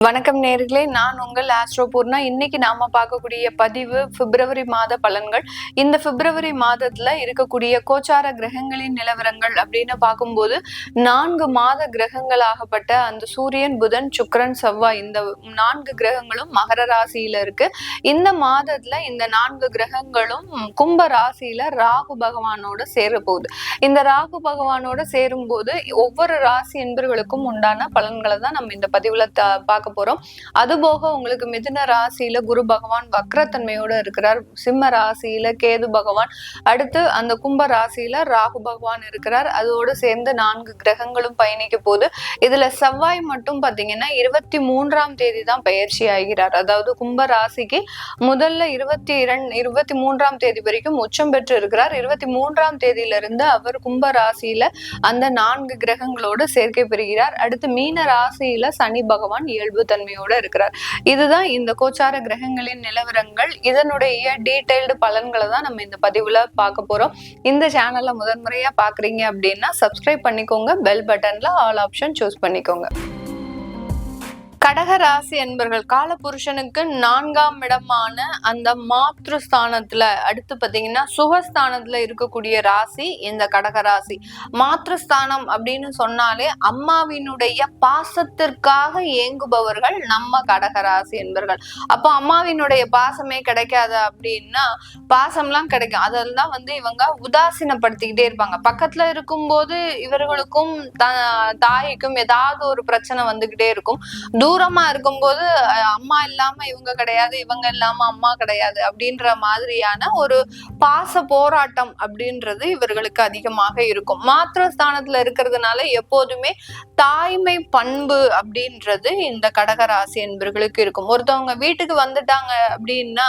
வணக்கம் நேர்களே நான் உங்கள் ஆஸ்ட்ரோ பூர்ணா. இன்னைக்கு நாம பார்க்கக்கூடிய பதிவு பிப்ரவரி மாத பலன்கள். இந்த பிப்ரவரி மாதத்துல இருக்கக்கூடிய கோச்சார கிரகங்களின் நிலவரங்கள் அப்படின்னு பார்க்கும்போது நான்கு மாத கிரகங்களாகப்பட்ட அந்த சூரியன் புதன் சுக்கரன் செவ்வாய் இந்த நான்கு கிரகங்களும் மகர ராசியில இருக்கு. இந்த மாதத்துல இந்த நான்கு கிரகங்களும் கும்ப ராசியில ராகு பகவானோட சேர போகுது இந்த ராகு பகவானோட சேரும்போது ஒவ்வொரு ராசி என்பர்களுக்கும் உண்டான பலன்களை தான் நம்ம இந்த பதிவுல த- பார்க்க போறோம். அதுபோக உங்களுக்கு மிதுன ராசியில குரு பகவான் வக்ரத்தன்மையோட இருக்கிறார். சிம்ம ராசியில கேது பகவான். அடுத்து அந்த கும்ப ராசியில ராகு பகவான் இருக்கிறார். அதோடு சேர்ந்து நான்கு கிரகங்களும் பயணிக்க போது இதுல செவ்வாய் மட்டும் பாத்தீங்கன்னா இருபத்தி மூன்றாம் தேதி தான் பயிற்சி ஆகிறார். அதாவது கும்ப ராசிக்கு முதல்ல இருபத்தி இரண்டு இருபத்தி மூன்றாம் தேதி வரைக்கும் உச்சம் பெற்று இருக்கிறார். இருபத்தி மூன்றாம் தேதியிலிருந்து அவர் கும்ப ராசியில அந்த நான்கு கிரகங்களோடு சேர்க்கை பெறுகிறார். அடுத்து மீன ராசியில சனி பகவான் இயல்பு தன்மையோட இருக்கிறார். இதுதான் இந்த கோச்சார கிரகங்களின் நிலவரங்கள். இதனுடைய டீடைல்டு பலன்களை தான் நம்ம இந்த பதிவுல பார்க்க போறோம். இந்த சேனலை முதன்முறையா பாக்குறீங்க அப்படின்னா சப்ஸ்கிரைப் பண்ணிக்கோங்க. பெல் பட்டன்ல ஆல் ஆப்ஷன் சூஸ் பண்ணிக்கோங்க. கடக ராசி என்பர்கள் காலபுருஷனுக்கு நான்காம் இடமான அந்த மாத்ருஸ்தானத்துல அடுத்து பாத்தீங்கன்னா சுகஸ்தானத்துல இருக்கக்கூடிய ராசி இந்த கடக ராசி. மாத்ருஸ்தானம் அப்படின்னு சொன்னாலே அம்மாவினுடைய பாசத்திற்காக ஏங்குபவர்கள் நம்ம கடக ராசி என்பர்கள் அப்போ அம்மாவினுடைய பாசமே கிடைக்காது அப்படின்னா பாசம்லாம் கிடைக்கும். அதெல்லாம் வந்து இவங்க உதாசீனப்படுத்திக்கிட்டே இருப்பாங்க. பக்கத்துல இருக்கும்போது இவர்களுக்கும் த- தாய்க்கும் ஏதாவது ஒரு பிரச்சனை வந்துகிட்டே இருக்கும். தூரமா இருக்கும்போது அஹ், அம்மா இல்லாம இவங்க கிடையாது இவங்க இல்லாம அம்மா கிடையாது அப்படின்ற மாதிரியான ஒரு பாச போராட்டம் அப்படின்றது இவர்களுக்கு அதிகமாக இருக்கும். மாத்திரஸ்தானத்துல இருக்கிறதுனால எப்போதுமே தாய்மை பண்பு அப்படின்றது இந்த கடகராசி என்பர்களுக்கு இருக்கும். ஒருத்தவங்க வீட்டுக்கு வந்துட்டாங்க அப்படின்னா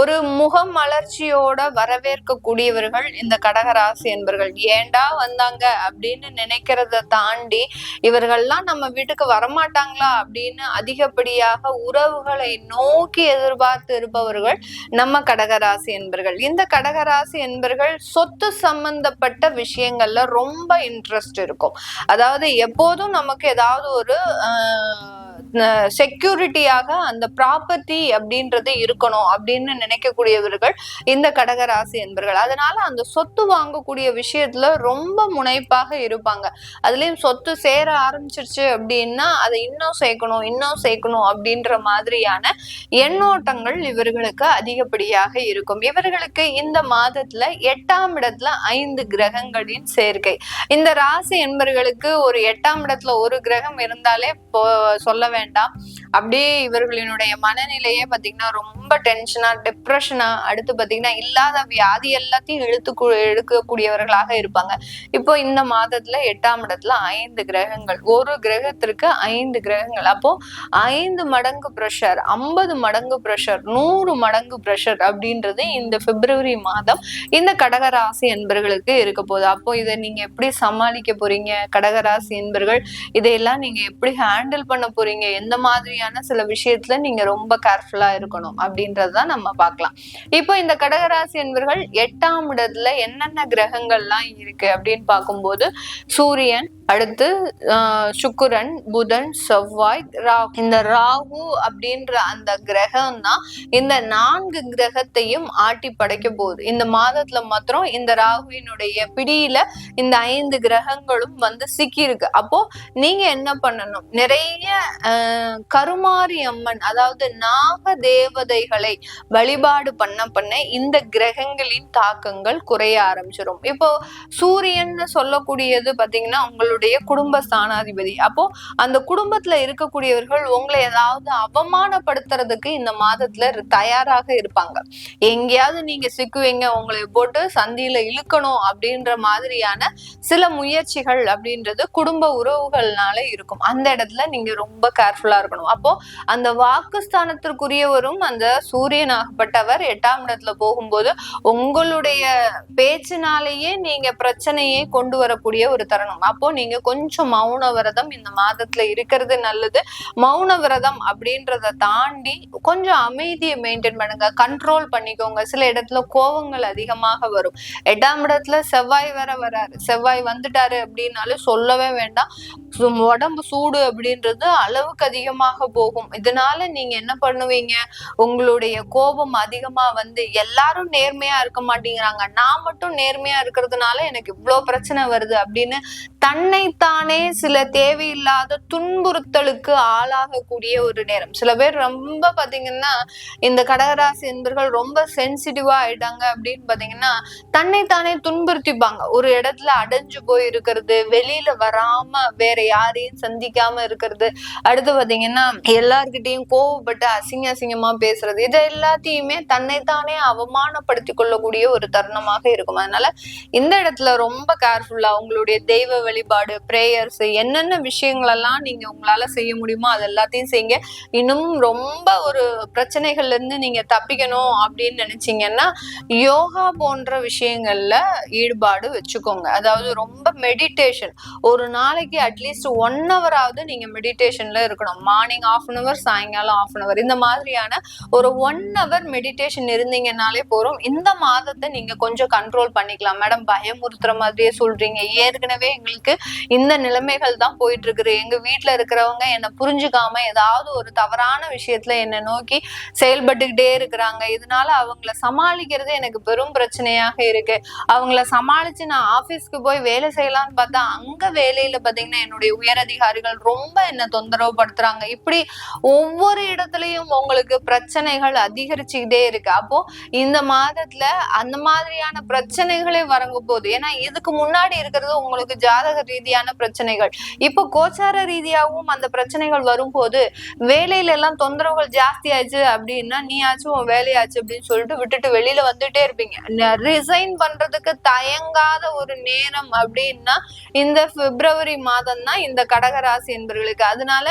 ஒரு முகம் முகமலர்ச்சியோட வரவேற்கக்கூடியவர்கள் இந்த கடகராசி என்பர்கள். ஏண்டா வந்தாங்க அப்படின்னு நினைக்கிறத தாண்டி இவர்கள்லாம் நம்ம வீட்டுக்கு வரமாட்டாங்களா அப்படின்னு அதிகப்படியாக உறவுகளை நோக்கி எதிர்பார்த்து இருப்பவர்கள் நம்ம கடகராசி என்பர்கள். இந்த கடகராசி என்பர்கள் சொத்து சம்பந்தப்பட்ட விஷயங்கள்ல ரொம்ப இன்ட்ரெஸ்ட் இருக்கும். அதாவது எப்போதும் நமக்கு ஏதாவது ஒரு செக்யூரிட்டியாக அந்த ப்ராப்பர்ட்டி அப்படின்றது இருக்கணும் அப்படின்னு நினைக்கக்கூடியவர்கள் இந்த கடகராசி என்பர்கள். அதனால அந்த சொத்து வாங்கக்கூடிய விஷயத்துல ரொம்ப முனைப்பாக இருப்பாங்க. அதுலயும் சொத்து சேர ஆரம்பிச்சிருச்சு அப்படின்னா அதை இன்னும் சேர்க்கணும் இன்னும் சேர்க்கணும் அப்படின்ற மாதிரியான எண்ணோட்டங்கள் இவர்களுக்கு அதிகப்படியாக இருக்கும். இவர்களுக்கு இந்த மாதத்துல எட்டாம் இடத்துல ஐந்து கிரகங்களின் சேர்க்கை. இந்த ராசி என்பர்களுக்கு ஒரு எட்டாம் இடத்துல ஒரு கிரகம் இருந்தாலே போ- சொல்ல வேண்டாம் அப்படியே இவர்களினுடைய மனநிலையே பாத்தீங்கன்னா ரொம்ப டென்ஷனா டிப்ரெஷனா அடுத்து பாத்தீங்கன்னா இல்லாத வியாதி எல்லாத்தையும் இழுத்து எடுக்கக்கூடியவர்களாக இருப்பாங்க. இப்போ இந்த மாதத்துல எட்டாம் இடத்துல ஐந்து கிரகங்கள் ஒரு கிரகத்திற்கு ஐந்து கிரகங்கள். அப்போ ஐந்து மடங்கு ப்ரெஷர் ஐம்பது மடங்கு ப்ரெஷர் நூறு மடங்கு ப்ரெஷர் அப்படின்றது இந்த பிப்ரவரி மாதம் இந்த கடகராசி என்பர்களுக்கு இருக்க போகுது. அப்போ இதை நீங்க எப்படி சமாளிக்க போறீங்க? கடகராசி என்பர்கள் இதையெல்லாம் நீங்க எப்படி ஹேண்டில் பண்ண போறீங்க? எந்த மாதிரி மாதிரியான சில விஷயத்துல நீங்க ரொம்ப கேர்ஃபுல்லா இருக்கணும் அப்படின்றதான் நம்ம பார்க்கலாம். இப்போ இந்த கடகராசி என்பர்கள் எட்டாம் இடத்துல என்னென்ன கிரகங்கள்லாம் இருக்கு அப்படின்னு பார்க்கும்போது சூரியன் அடுத்து சுக்குரன் புதன் செவ்வாய் ராகு. இந்த ராகு அப்படின்ற அந்த கிரகம் தான் இந்த நான்கு கிரகத்தையும் ஆட்டி படைக்க போகுது. இந்த மாதத்துல மாத்திரம் இந்த ராகுவினுடைய பிடியில இந்த ஐந்து கிரகங்களும் வந்து சிக்கி இருக்கு அப்போ நீங்க என்ன பண்ணணும்? நிறைய ஆஹ், கருமாரி அம்மன் அதாவது நாக தேவதைகளை வழிபாடு பண்ண பண்ண இந்த கிரகங்களின் தாக்கங்கள் குறைய ஆரம்பிச்சிடும் இப்போ சூரியன் சொல்லக்கூடியது பாத்தீங்கன்னா உங்களுடைய குடும்ப ஸ்தானாதிபதி. அப்போ அந்த குடும்பத்துல இருக்கக்கூடியவர்கள் உங்களை ஏதாவது அவமானப்படுத்துறதுக்கு இந்த மாதத்துல தயாராக இருப்பாங்க. எங்கேயாவது நீங்க சிக்குவீங்க உங்களை போட்டு சந்தியில இழுக்கணும் அப்படின்ற மாதிரியான சில முயற்சிகள் அப்படின்றது குடும்ப உறவுகள்னால இருக்கும். அந்த இடத்துல நீங்க ரொம்ப கேர்ஃபுல்லா இருக்கணும். அப்போ அந்த வாக்குஸ்தானத்திற்குரியவரும் அந்த சூரியனாகப்பட்டவர் எட்டாம் இடத்துல போகும்போது உங்களுடைய பேச்சினாலேயே நீங்க பிரச்சனையே கொண்டு வரக்கூடிய ஒரு தருணம். அப்போ நீங்க கொஞ்சம் மௌன விரதம் இந்த மாதத்துல இருக்கிறது நல்லது. மௌன விரதம் அப்படின்றத தாண்டி கொஞ்சம் அமைதியை மெயின்டைன் பண்ணுங்க. கண்ட்ரோல் பண்ணிக்கோங்க. சில இடத்துல கோவங்கள் அதிகமாக வரும். எட்டாம் இடத்துல செவ்வாய் வர வராரு. செவ்வாய் வந்துட்டாரு அப்படின்னாலும் சொல்லவே வேண்டாம். உடம்பு சூடு அப்படின்றது அளவுக்கு அதிகமாக போகும். இதனால நீங்க என்ன பண்ணுவீங்க? உங்களுடைய கோபம் அதிகமா வந்து எல்லாரும் நேர்மையா இருக்க மாட்டேங்கிறாங்க. நான் மட்டும் நேர்மையா இருக்கிறதுனால எனக்கு இவ்வளவு பிரச்சனை வருது அப்படின்னு தன்னைத்தானே சில தேவையில்லாத துன்புறுத்தலுக்கு ஆளாகக்கூடிய ஒரு நேரம். சில பேர் ரொம்ப பாத்தீங்கன்னா இந்த கடகராசி என்பர்கள் ரொம்ப சென்சிட்டிவா ஆயிட்டாங்க அப்படின்னு பாத்தீங்கன்னா தன்னைத்தானே துன்புறுத்திப்பாங்க. ஒரு இடத்துல அடைஞ்சு போய் இருக்கிறது வெளியில வராம வேற யாரையும் சந்திக்காம இருக்கிறது. அடுத்து பாத்தீங்கன்னா எல்லார்கிட்டையும் கோவப்பட்டு அசிங்க அசிங்கமா பேசுறது இது எல்லாத்தையுமே தன்னைத்தானே அவமானப்படுத்தி கொள்ளக்கூடிய ஒரு தருணமாக இருக்கும். அதனால இந்த இடத்துல ரொம்ப கேர்ஃபுல்லா உங்களுடைய தெய்வ வழிபாடு பிரேயர்ஸ் என்னென்ன விஷயங்கள் எல்லாம் நீங்க உங்களால செய்ய முடியுமோ அது எல்லாத்தையும் செய்யுங்க. இன்னும் ரொம்ப ஒரு பிரச்சனைகள்ல இருந்து நீங்க தப்பிக்கணும் அப்படின்னு நினைச்சீங்கன்னா யோகா போன்ற விஷயங்கள்ல ஈடுபாடு வச்சுக்கோங்க. அதாவது ரொம்ப மெடிடேஷன் ஒரு நாளைக்கு அட்லீஸ்ட் ஒன் ஹவராவது நீங்க மெடிடேஷன்ல இருக்கணும். மார்னிங் ஆஃப் அன் அவர் சாயங்காலம் ஆஃப் அன் அவர் இந்த மாதிரியான ஒரு ஒன் ஹவர் மெடிடேஷன் இருந்தீங்கன்னாலே போறோம் இந்த மாதத்தை நீங்க கொஞ்சம் கண்ட்ரோல் பண்ணிக்கலாம். மேடம் பயமுறுத்துற மாதிரியே சொல்றீங்க. ஏற்கனவே எங்களுக்கு இந்த நிலைமைகள் தான் போயிட்டு இருக்குது எங்க வீட்டுல இருக்கிறவங்க என்னை புரிஞ்சுக்காம ஏதாவது ஒரு தவறான விஷயத்துல என்னை நோக்கி செயல்பட்டுக்கிட்டே இருக்கிறாங்க. இதனால அவங்கள சமாளிக்கிறது எனக்கு பெரும் பிரச்சனையாக இருக்கு. அவங்கள சமாளிச்சு நான் ஆபீஸ்க்கு போய் வேலை செய்யலாம்னு பார்த்தா அங்க வேலையில பாத்தீங்கன்னா என்னுடைய உயரதிகாரிகள் ரொம்ப என்ன தொந்தரவு படுத்துறாங்க இப்படி ஒவ்வொரு இடத்துலயும் உங்களுக்கு பிரச்சனைகள் அதிகரிச்சுக்கிட்டே இருக்கு. அப்போ இந்த மாதத்துல அந்த மாதிரியான பிரச்சனைகளே வரங்க போகுது ஏன்னா இதுக்கு முன்னாடி இருக்கிறது உங்களுக்கு ஜாதக ரீதியான பிரச்சனைகள். இப்போ கோச்சார ரீதியாகவும் அந்த பிரச்சனைகள் வரும்போது வேலையில எல்லாம் தொந்தரவுகள் ஜாஸ்தி ஆச்சு அப்படின்னா நீ ஆச்சும் உன் வேலையாச்சு அப்படின்னு சொல்லிட்டு விட்டுட்டு வெளியில வந்துட்டே இருப்பீங்க. ரிசைன் பண்றதுக்கு தயங்காத ஒரு நேரம் அப்படின்னா இந்த பிப்ரவரி மாதம் தான் இந்த கடகராசி என்பவர்களுக்கு அதனால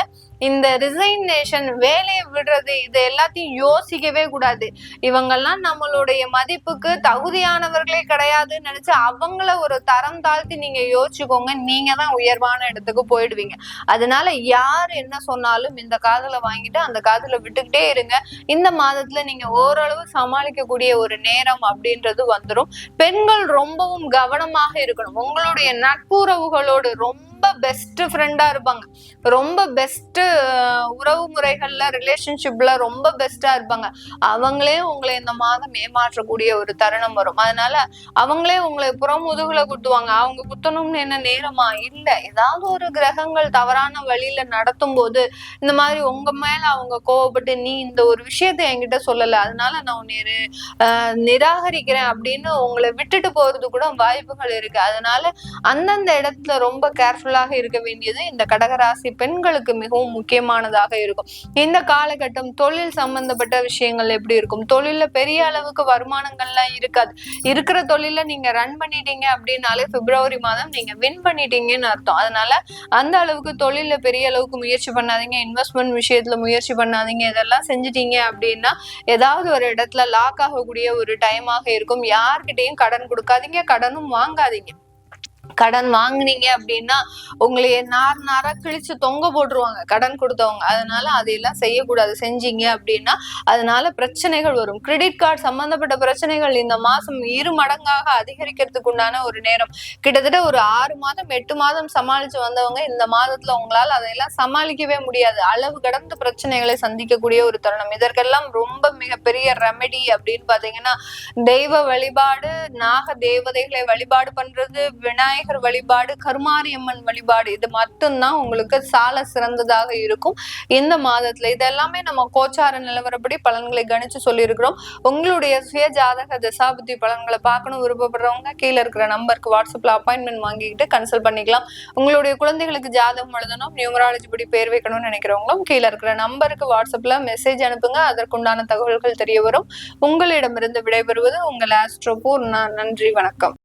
இந்த ரிசைனேஷன் வேலையை விடுறது இது எல்லாத்தையும் யோசிக்கவே கூடாது. இவங்கெல்லாம் நம்மளுடைய மதிப்புக்கு தகுதியானவர்களே கிடையாதுன்னு நினைச்சு அவங்கள ஒரு தரம் தாழ்த்தி நீங்க யோசிச்சுக்கோங்க. நீங்க தான் உயர்வான இடத்துக்கு போயிடுவீங்க. அதனால யார் என்ன சொன்னாலும் இந்த காதல வாங்கிட்டு அந்த காதல விட்டுக்கிட்டே இருங்க. இந்த மாதத்துல நீங்க ஓரளவு சமாளிக்கக்கூடிய ஒரு நேரம் அப்படின்றது வந்துடும் பெண்கள் ரொம்பவும் கவனமாக இருக்கணும். உங்களுடைய நட்புறவுகளோடு ரொம்ப ரொம்ப பெஸ்ட் ஃப்ரெண்டா இருப்பாங்க. ரொம்ப பெஸ்ட் உறவு முறைகள்ல ரிலேஷன்ஷிப்ல ரொம்ப பெஸ்டா இருப்பாங்க. அவங்களே உங்களை இந்த மாதம் ஏமாற்றக்கூடிய ஒரு தருணம் வரும். அதனால அவங்களே உங்களை புறமுதுகுல குத்துவாங்க. அவங்க குத்தணும்னு என்ன நேரமா? இல்ல. ஏதாவது ஒரு கிரகங்கள் தவறான வழியில நடத்தும் போது இந்த மாதிரி உங்க மேல அவங்க கோவப்பட்டு நீ இந்த ஒரு விஷயத்த என்கிட்ட சொல்லல. அதனால நான் உன்னை நிராகரிக்கிறேன் அப்படின்னு உங்களை விட்டுட்டு போறது கூட வாய்ப்புகள் இருக்கு. அதனால அந்தந்த இடத்துல ரொம்ப கேர்ஃபுல்லாக இருக்க வேண்டியது இந்த கடகராசி பெண்களுக்கு மிகவும் முக்கியமானதாக இருக்கும். இந்த காலகட்டம் தொழில் சம்பந்தப்பட்ட விஷயங்கள் எப்படி இருக்கும்? தொழில பெரிய அளவுக்கு வருமானங்கள்லாம் இருக்காது. இருக்கிற தொழில நீங்க ரன் பண்ணிட்டீங்க அப்படின்னாலே பிப்ரவரி மாதம் நீங்க வின் பண்ணிட்டீங்கன்னு அர்த்தம். அதனால அந்த அளவுக்கு தொழில பெரிய அளவுக்கு முயற்சி பண்ணாதீங்க. இன்வெஸ்ட்மெண்ட் விஷயத்துல முயற்சி பண்ணாதீங்க. இதெல்லாம் செஞ்சுட்டீங்க அப்படின்னா ஏதாவது ஒரு இடத்துல லாக் ஆகக்கூடிய ஒரு டைமாக இருக்கும். யார்கிட்டையும் கடன் கொடுக்காதீங்க. கடனும் வாங்காதீங்க. கடன் வாங்குனீங்க அப்படின்னா உங்களைய நார் நாரா கிழிச்சு தொங்க போட்டுருவாங்க கடன் கொடுத்தவங்க. அதனால அதையெல்லாம் செய்யக்கூடாது. செஞ்சீங்க அப்படின்னா அதனால பிரச்சனைகள் வரும். கிரெடிட் கார்டு சம்பந்தப்பட்ட பிரச்சனைகள் இந்த மாசம் இரு மடங்காக அதிகரிக்கிறதுக்கு உண்டான ஒரு நேரம். கிட்டத்தட்ட ஒரு ஆறு மாதம் எட்டு மாதம் சமாளிச்சு வந்தவங்க இந்த மாதத்துல உங்களால் அதையெல்லாம் சமாளிக்கவே முடியாது. அளவு கடந்த பிரச்சனைகளை சந்திக்கக்கூடிய ஒரு தருணம். இதற்கெல்லாம் ரொம்ப மிகப்பெரிய ரெமெடி அப்படின்னு பாத்தீங்கன்னா தெய்வ வழிபாடு நாக தேவதைகளை வழிபாடு பண்றது விநாயகர் விநாயகர் வழிபாடு கருமாரியம்மன் வழிபாடு இது மட்டும்தான் உங்களுக்கு சால சிறந்ததாக இருக்கும். இந்த மாதத்துல இதெல்லாமே நம்ம கோச்சார நிலவரப்படி பலன்களை கணிச்சு சொல்லியிருக்கிறோம். உங்களுடைய சுய ஜாதக தசாபுத்தி பலன்களை பார்க்கணும் விருப்பப்படுறவங்க கீழே இருக்கிற நம்பருக்கு வாட்ஸ்அப்ல அப்பாயின்மெண்ட் வாங்கிக்கிட்டு கன்சல்ட் பண்ணிக்கலாம். உங்களுடைய குழந்தைகளுக்கு ஜாதகம் எழுதணும் நியூமராலஜி படி பேர் வைக்கணும்னு நினைக்கிறவங்களும் கீழே இருக்கிற நம்பருக்கு வாட்ஸ்அப்ல மெசேஜ் அனுப்புங்க. அதற்குண்டான தகவல்கள் தெரிய வரும். உங்களிடமிருந்து விடைபெறுவது உங்கள் ஆஸ்ட்ரோபூர் நன்றி வணக்கம்.